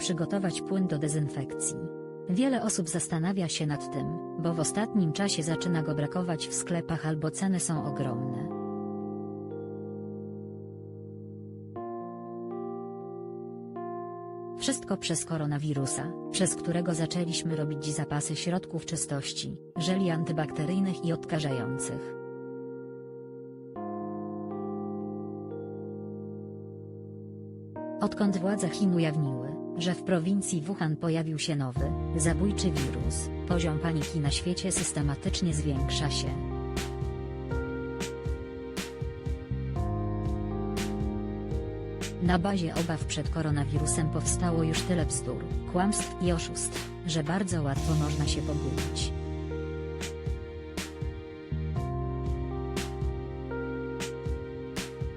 przygotować płyn do dezynfekcji. Wiele osób zastanawia się nad tym, bo w ostatnim czasie zaczyna go brakować w sklepach albo ceny są ogromne. Wszystko przez koronawirusa, przez którego zaczęliśmy robić zapasy środków czystości, żeli antybakteryjnych i odkażających. Odkąd władze Chin ujawniły, że w prowincji Wuhan pojawił się nowy, zabójczy wirus, poziom paniki na świecie systematycznie zwiększa się. Na bazie obaw przed koronawirusem powstało już tyle bzdur, kłamstw i oszustw, że bardzo łatwo można się pogubić.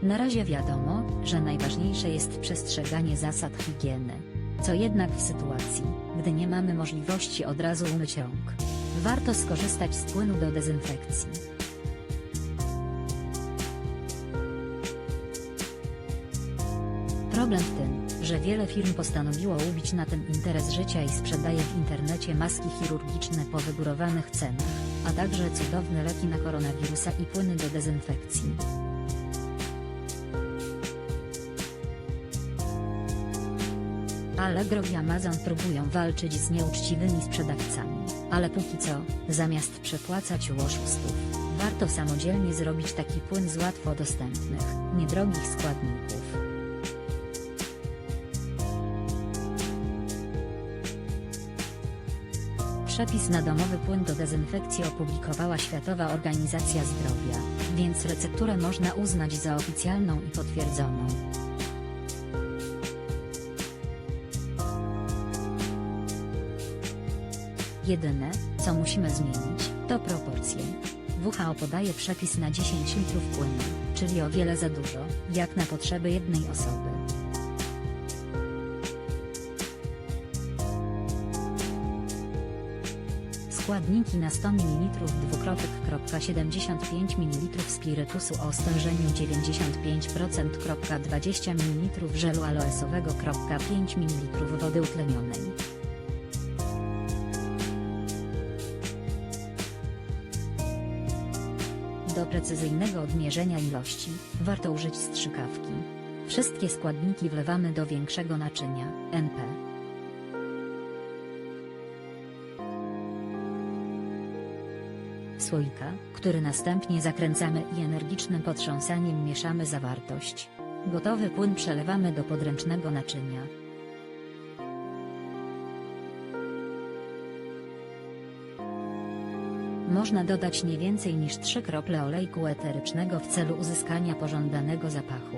Na razie wiadomo, że najważniejsze jest przestrzeganie zasad higieny. Co jednak w sytuacji, gdy nie mamy możliwości od razu umyć rąk, warto skorzystać z płynu do dezynfekcji. Problem w tym, że wiele firm postanowiło ubić na tym interes życia i sprzedaje w internecie maski chirurgiczne po wygórowanych cenach, a także cudowne leki na koronawirusa i płyny do dezynfekcji. Allegro i Amazon próbują walczyć z nieuczciwymi sprzedawcami, ale póki co, zamiast przepłacać u oszustów, warto samodzielnie zrobić taki płyn z łatwo dostępnych, niedrogich składników. Przepis na domowy płyn do dezynfekcji opublikowała Światowa Organizacja Zdrowia, więc recepturę można uznać za oficjalną i potwierdzoną. Jedyne, co musimy zmienić, to proporcje. WHO podaje przepis na 10 litrów płynu, czyli o wiele za dużo, jak na potrzeby jednej osoby. Składniki na 100 ml dwukropek 75 ml spirytusu o stężeniu 95% 20 ml żelu aloesowego 5 ml wody utlenionej. Do precyzyjnego odmierzenia ilości, warto użyć strzykawki. Wszystkie składniki wlewamy do większego naczynia, NP. Słoika, który następnie zakręcamy i energicznym potrząsaniem mieszamy zawartość. Gotowy płyn przelewamy do podręcznego naczynia. Można dodać nie więcej niż 3 krople olejku eterycznego w celu uzyskania pożądanego zapachu.